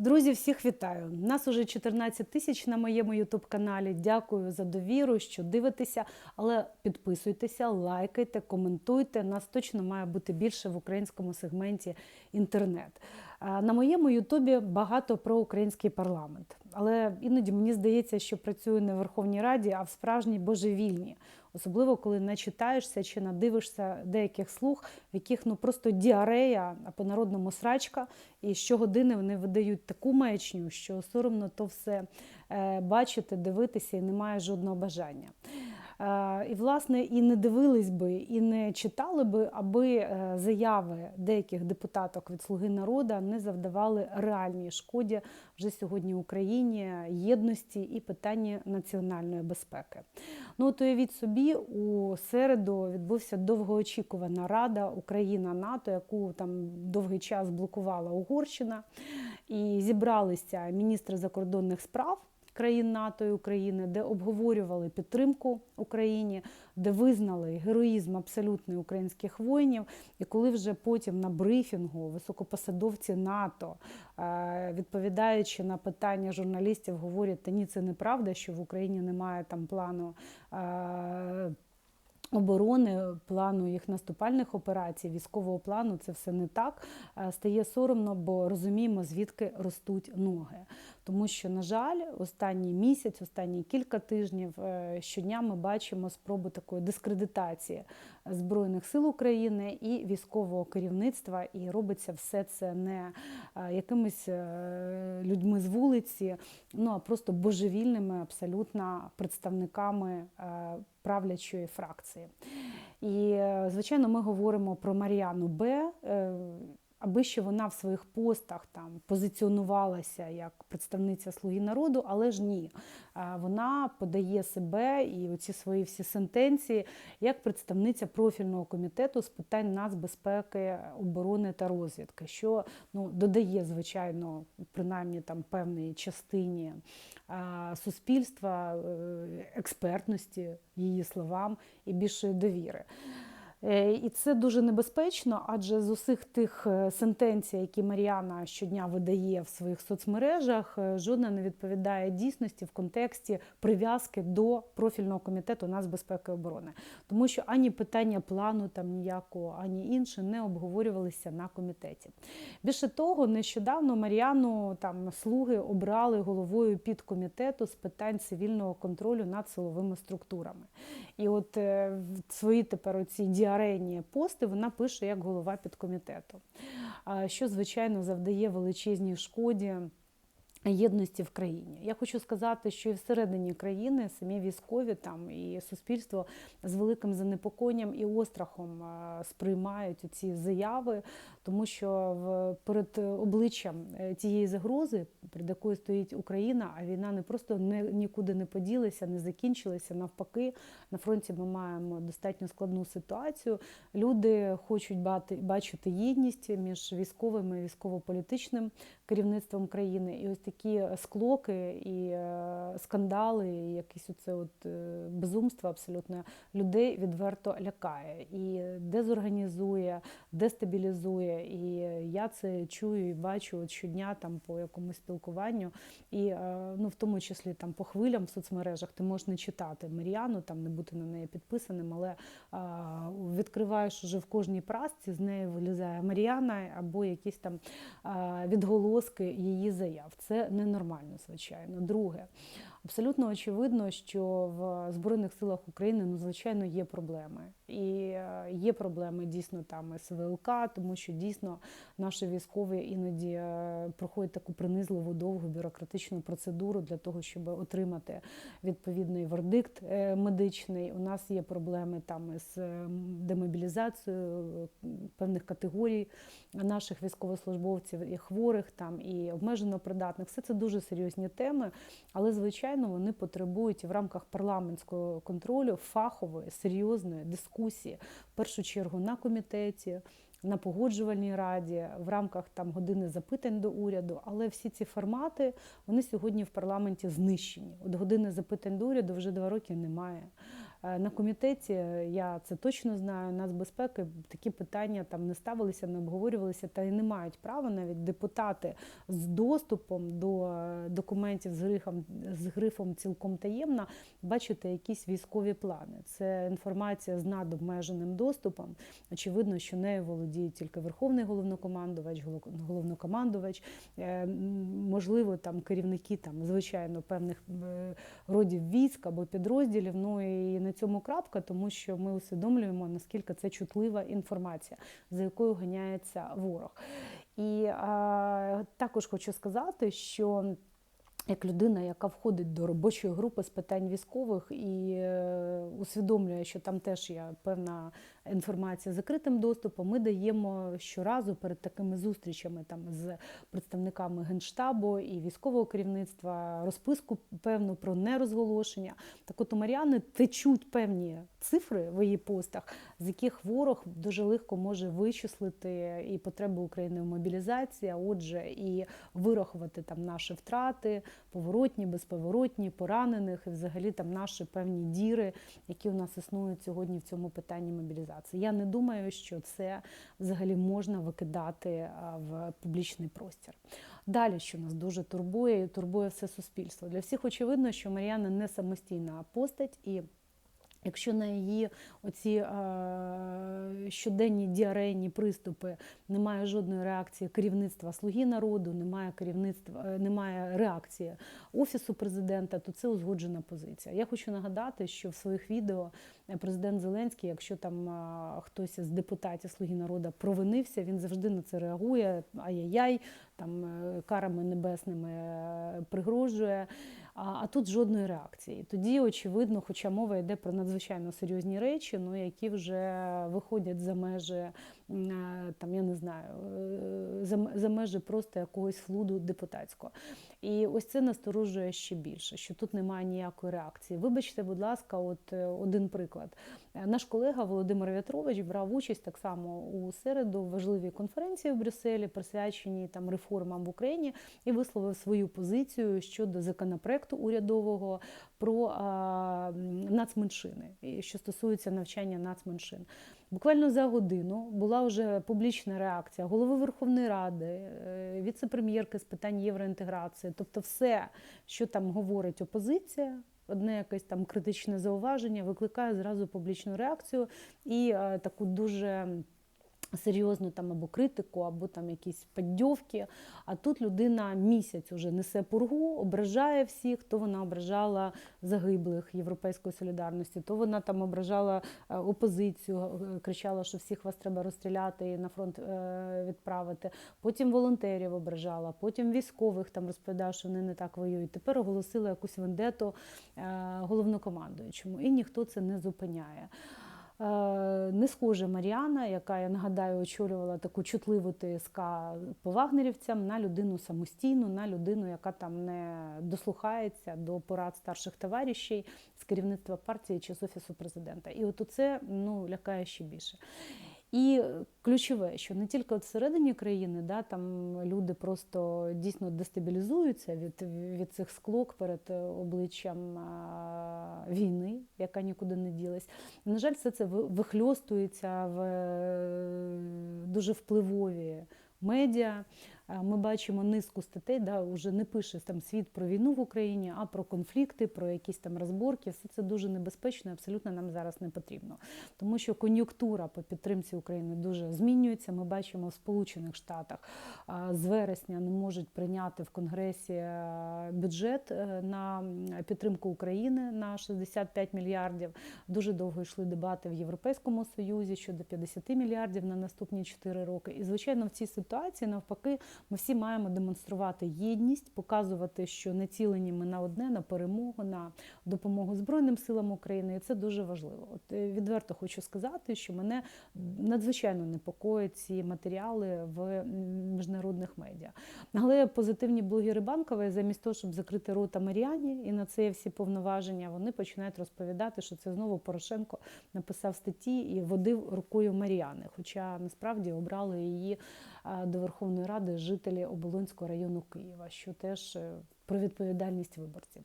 Друзі, всіх вітаю! Нас уже 14 тисяч на моєму ютуб-каналі. Дякую за довіру, що дивитеся. Але підписуйтеся, лайкайте, коментуйте. Нас точно має бути більше в українському сегменті інтернет. На моєму ютубі багато про український парламент. Але іноді мені здається, що працюю не в Верховній Раді, а в справжній божевільні. Особливо коли начитаєшся чи надивишся деяких слуг, в яких ну просто діарея, а по народному срачка, і щогодини вони видають таку маячню, що соромно то все е, бачити, дивитися і немає жодного бажання. Е, І, власне, і не дивились би, і не читали би, аби е, заяви деяких депутаток від Слуги народу не завдавали реальній шкоді вже сьогодні Україні, єдності і питанні національної безпеки. Ну, от уявіть собі, у середу відбувся довгоочікувана рада Україна-НАТО, яку там довгий час блокувала Угорщина, і зібралися міністри закордонних справ країн НАТО і України, де обговорювали підтримку Україні, де визнали героїзм абсолютний українських воїнів. І коли вже потім на брифінгу високопосадовці НАТО, е, відповідаючи на питання журналістів, говорять, та ні, це неправда, що в Україні немає там плану. Оборони плану їх наступальних операцій, військового плану це все не так. Е, Стає соромно, бо розуміємо, звідки ростуть ноги. Тому що, на жаль, останній місяць, останні кілька тижнів е, щодня ми бачимо спробу такої дискредитації Збройних сил України і військового керівництва, і робиться все це не е, якимись е, людьми з вулиці, ну а просто божевільними абсолютно представниками е, правлячої фракції. І, звичайно, ми говоримо про Маріану Б. Аби ще вона в своїх постах там позиціонувалася як представниця Слуги народу, але ж ні. Вона подає себе і оці свої всі сентенції як представниця профільного комітету з питань нацбезпеки, оборони та розвідки, що ну, додає, звичайно, принаймні там певній частині суспільства е, експертності її словам і більшої довіри. Е, І це дуже небезпечно, адже з усіх тих е, сентенцій, які Мар'яна щодня видає в своїх соцмережах, е, жодна не відповідає дійсності в контексті прив'язки до профільного комітету нацбезпеки і оборони, тому що ані питання плану там ніякого, ані інше не обговорювалися на комітеті. Більше того, нещодавно Мар'яну там слуги обрали головою підкомітету з питань цивільного контролю над силовими структурами. І от свої тепер оці діарейні пости вона пише як голова підкомітету, що звичайно завдає величезній шкоді. Єдності в країні. Я хочу сказати, що і всередині країни самі військові там і суспільство з великим занепокоєнням і острахом е, сприймають ці заяви, тому що в перед обличчям е, тієї загрози, перед якою стоїть Україна, а війна не просто не нікуди не поділася, не закінчилася. Навпаки, на фронті ми маємо достатньо складну ситуацію. Люди хочуть бати, бачити єдність між військовими і військово-політичним керівництвом країни. І ось такі склоки і е, скандали, і якісь оце от е, безумство абсолютно людей відверто лякає і дезорганізує, дестабілізує. І я це чую і бачу от щодня там по якомусь спілкуванню, і е, ну в тому числі там по хвилям в соцмережах ти можеш не читати Мар'яну, там не бути на неї підписаним, але відкриваєш уже в кожній прасці, з неї вилізає Мар'яна або якісь там відголоски її заяв. Це ненормально, звичайно. Друге, абсолютно очевидно, що в Збройних силах України ну, звичайно є проблеми. І е, є проблеми дійсно там з ВЛК, тому що дійсно наші військові іноді е, проходять таку принизливу довгу бюрократичну процедуру для того, щоб отримати відповідний вердикт е, медичний. У нас є проблеми там з демобілізацією певних категорій наших військовослужбовців і хворих там і обмежено придатних. Все це дуже серйозні теми, але звичайно вони потребують в рамках парламентського контролю фахової серйозної дискусії, в першу чергу на комітеті. На погоджувальній раді в рамках там години запитань до уряду, але всі ці формати вони сьогодні в парламенті знищені. От години запитань до уряду вже два роки немає. Е, На комітеті е, я це точно знаю. Нацбезпеки такі питання там не ставилися, не обговорювалися, та й не мають права навіть депутати з доступом до е, документів з грифом, з грифом цілком таємна бачити якісь військові плани. Це інформація з надобмеженим доступом. Очевидно, що нею володіє тільки верховний головнокомандувач, голо- головнокомандувач, можливо, там керівники там звичайно певних родів військ або підрозділів. Ну і на цьому крапка, тому що ми усвідомлюємо наскільки це чутлива інформація, за якою ганяється ворог. І а, також хочу сказати, що як людина, яка входить до робочої групи з питань військових і е, усвідомлює, що там теж є певна інформація закритим доступом, ми даємо щоразу перед такими зустрічами там з представниками генштабу і військового керівництва розписку певну про нерозголошення. Так от у Маріани течуть певні цифри в її постах, з яких ворог дуже легко може вичислити і потреби України в мобілізації, а отже, і вирахувати там наші втрати, поворотні, безповоротні, поранених, і взагалі там наші певні діри, які у нас існують сьогодні в цьому питанні мобілізації. Я не думаю, що це взагалі можна викидати в публічний простір. Далі, що нас дуже турбує, і турбує все суспільство. Для всіх очевидно, що Мар'яна не самостійна постать і. Якщо на її оці е, щоденні діарейні приступи немає жодної реакції керівництва Слуги народу, немає керівництва, е, немає реакції офісу президента, то це узгоджена позиція. Я хочу нагадати, що в своїх відео президент Зеленський, якщо там а, хтось з депутатів Слуги народу провинився, він завжди на це реагує. Ай-яй-яй, там е, карами небесними е, пригрожує. А, а тут жодної реакції. Тоді, очевидно, хоча мова йде про надзвичайно серйозні речі, ну які вже виходять за межі там, я не знаю, е, за, межі просто якогось флуду депутатського. І ось це насторожує ще більше, що тут немає ніякої реакції. Вибачте, будь ласка, от е, один приклад. Е, Наш колега Володимир В'ятрович брав участь так само у середу в важливій конференції в Брюсселі, присвяченій там реформам в Україні, і висловив свою позицію щодо законопроекту урядового про а, нацменшини, що стосується навчання нацменшин. Буквально за годину була вже публічна реакція голови Верховної Ради, е, віце-прем'єрки з питань євроінтеграції, тобто все, що там говорить опозиція. Одне якесь там критичне зауваження викликає зразу публічну реакцію і е, таку дуже серйозну там або критику, або там якісь поддьовки. А тут людина місяць уже несе пургу, ображає всіх, то вона ображала загиблих Європейської солідарності, то вона там ображала е, опозицію, е, кричала, що всіх вас треба розстріляти і на фронт е, відправити. Потім волонтерів ображала, потім військових там розповідала, що вони не так воюють. Тепер оголосила якусь вендету головнокомандуючому, і ніхто це не зупиняє. Е, Не схоже Маріана, яка, я нагадаю, очолювала таку чутливу ТСК по вагнерівцям, на людину самостійну, на людину, яка там не дослухається до порад старших товаришів з керівництва партії чи з офісу президента. І от це ну, лякає ще більше. І ключове, що не тільки от всередині країни, да, там люди просто дійсно дестабілізуються від, від цих склок перед е, обличчям а, війни, яка нікуди не ділась. На жаль, все це ви- вихльостується в е, дуже впливові медіа. Е, Ми бачимо низку статей, да, вже не пише там світ про війну в Україні, а про конфлікти, про якісь там розборки. Все це дуже небезпечно, абсолютно нам зараз не потрібно. Тому що кон'юнктура по підтримці України дуже змінюється. Ми бачимо в Сполучених Штатах з вересня не можуть прийняти в Конгресі е, бюджет е, на підтримку України на 65 мільярдів. Дуже довго йшли дебати в Європейському Союзі щодо 50 мільярдів на наступні 4 роки. І звичайно, в цій ситуації навпаки ми всі маємо демонструвати єдність, показувати, що націлені ми на одне, на перемогу, на допомогу Збройним силам України, і це дуже важливо. От е, відверто хочу сказати, що мене надзвичайно непокоять ці матеріали в міжнародних медіа. Але позитивні блогери Банкової, замість того, щоб закрити рота Маріані і на це всі повноваження, вони починають розповідати, що це знову Порошенко написав статті і водив рукою Маріани. Хоча насправді обрали її до Верховної Ради жителі Оболонського району Києва, що теж е, про відповідальність виборців.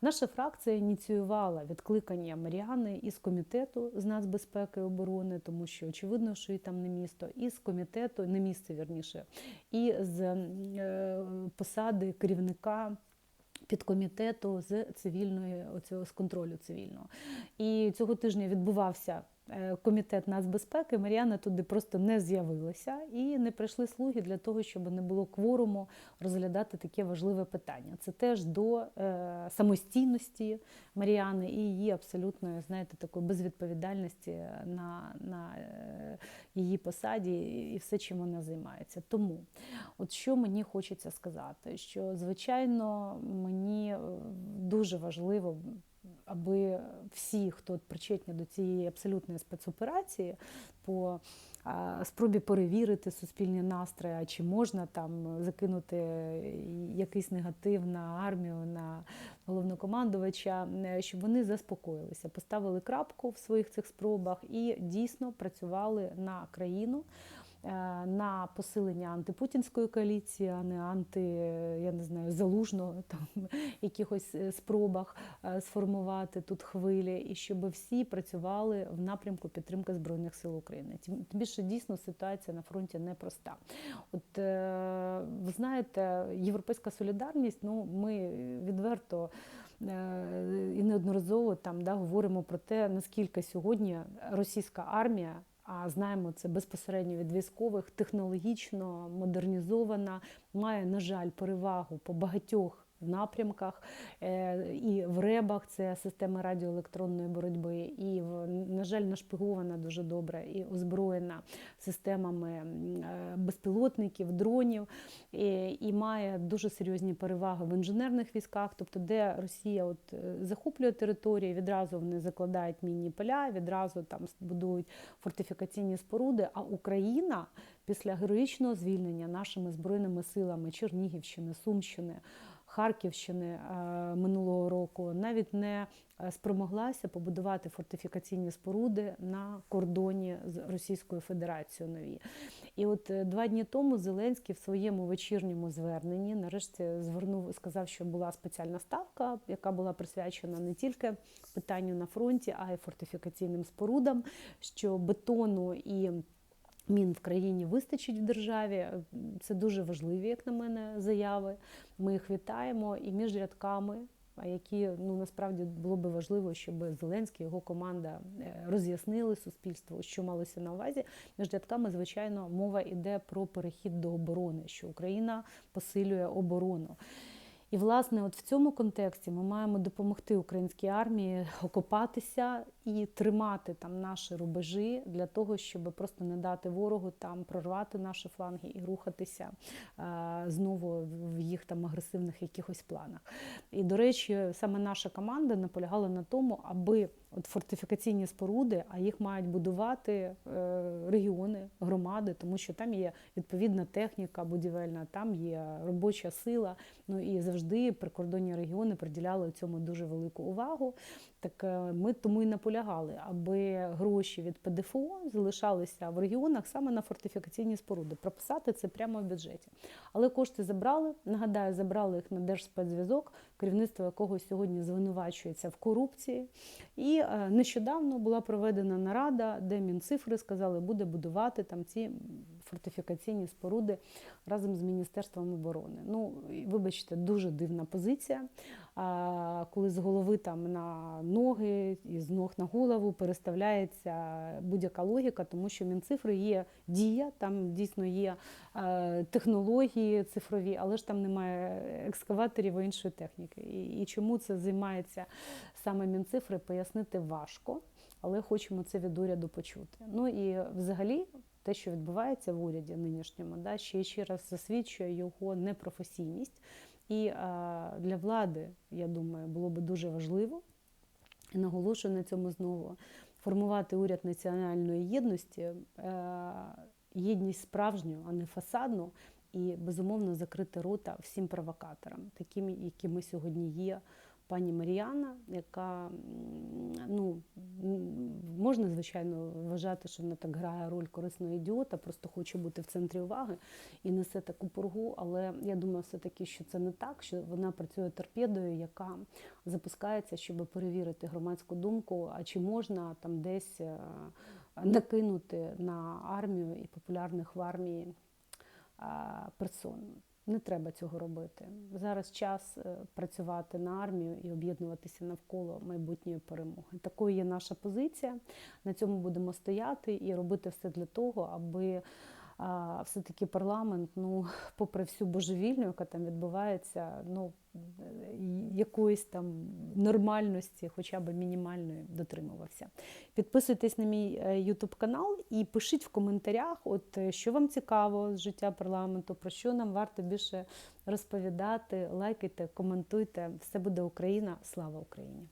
Наша фракція ініціювала відкликання Маріани із комітету з нацбезпеки і оборони, тому що очевидно, що і там не місто, і з комітету, не місце вірніше, і з е, посади керівника. Підкомітету з цивільної оцього з контролю цивільного і цього тижня відбувався комітет нацбезпеки. Мар'яна туди просто не з'явилася і не прийшли слуги для того, щоб не було кворуму розглядати таке важливе питання. Це теж до е, самостійності Мар'яни і її абсолютної, знаєте, такої безвідповідальності на, на е, її посаді і все, чим вона займається. Тому, от що мені хочеться сказати, що звичайно мені е, дуже важливо. Аби всі, хто причетні до цієї абсолютної спецоперації, по спробі перевірити суспільні настрої, чи можна там закинути якийсь негатив на армію, на головнокомандувача, е, щоб вони заспокоїлися, поставили крапку в своїх цих спробах і дійсно працювали на країну. Е, На посилення антипутінської коаліції, а не анти, я не знаю, залужного там якихось е, спробах е, сформувати тут хвилі, і щоб всі працювали в напрямку підтримки збройних сил України. Тим більше дійсно ситуація на фронті непроста. От ви знаєте, європейська солідарність, ну ми відверто. І неодноразово там да говоримо про те, наскільки сьогодні російська армія а знаємо це безпосередньо від військових, технологічно модернізована, має, на жаль, перевагу по багатьох напрямках. Е, І в ребах це система радіоелектронної боротьби, і в на жаль, нашпигована дуже добре і озброєна системами е, безпілотників, дронів, і, і має дуже серйозні переваги в інженерних військах, тобто, де Росія от е, захоплює території, відразу вони закладають мінні поля, відразу там будують фортифікаційні споруди. А Україна після героїчного звільнення нашими збройними силами Чернігівщини, Сумщини. Харківщини е, минулого року навіть не е, спромоглася побудувати фортифікаційні споруди на кордоні з Російською Федерацією нові. І от е, два дні тому Зеленський в своєму вечірньому зверненні нарешті звернув, сказав, що була спеціальна ставка, яка була присвячена не тільки питанню на фронті, а й фортифікаційним спорудам, що бетону і Мін в країні вистачить в державі. Це дуже важливі, як на мене, заяви. Ми їх вітаємо і між рядками, а які ну насправді було би важливо, щоб Зеленський його команда е, роз'яснили суспільству, що малося на увазі. Між рядками, звичайно, мова йде про перехід до оборони, що Україна посилює оборону. І, власне, от в цьому контексті ми маємо допомогти українській армії окопатися і тримати там наші рубежі для того, щоб просто не дати ворогу там прорвати наші фланги і рухатися а, знову в їх там агресивних якихось планах. І, до речі, саме наша команда наполягала на тому, аби от фортифікаційні споруди, а їх мають будувати е, регіони, громади, тому що там є відповідна техніка будівельна, там є робоча сила. Ну і завжди прикордонні регіони приділяли цьому дуже велику увагу. Так е, ми тому і наполягали, аби гроші від ПДФО залишалися в регіонах саме на фортифікаційні споруди. Прописати це прямо в бюджеті. Але кошти забрали. Нагадаю, забрали їх на Держспецзв'язок, керівництво якого сьогодні звинувачується в корупції. І е, нещодавно була проведена нарада, де Мінцифри сказали, буде будувати там ці фортифікаційні споруди разом з Міністерством оборони. Ну, вибачте, дуже дивна позиція. Коли з голови там на ноги і з ног на голову переставляється будь-яка логіка, тому що Мінцифри є дія, там дійсно є е, технології цифрові, але ж там немає екскаваторів і іншої техніки. І, чому це займається саме Мінцифри, пояснити важко, але хочемо це від уряду почути. Ну і взагалі. Те, що відбувається в уряді нинішньому, да, ще ще раз засвідчує його непрофесійність. І а, для влади, я думаю, було би дуже важливо, і наголошую на цьому знову, формувати уряд національної єдності, е, єдність справжню, а не фасадну, і безумовно закрити рота всім провокаторам, таким, якими сьогодні є пані Мар'яна, яка ну можна звичайно вважати, що вона так грає роль корисного ідіота, просто хоче бути в центрі уваги і несе таку пургу. Але я думаю, все таки, що це не так, що вона працює торпедою, яка запускається, щоб перевірити громадську думку. А чи можна там десь е, накинути на армію і популярних в армії персон. Не треба цього робити. Зараз час е, працювати на армію і об'єднуватися навколо майбутньої перемоги. Такою є наша позиція. На цьому будемо стояти і робити все для того, аби все-таки парламент, ну, попри всю божевільню, яка там відбувається, ну, е, якоїсь там нормальності, хоча б мінімальної, дотримувався. Підписуйтесь на мій YouTube канал і пишіть в коментарях, от е, що вам цікаво з життя парламенту, про що нам варто більше розповідати. Лайкайте, коментуйте. Все буде Україна. Слава Україні!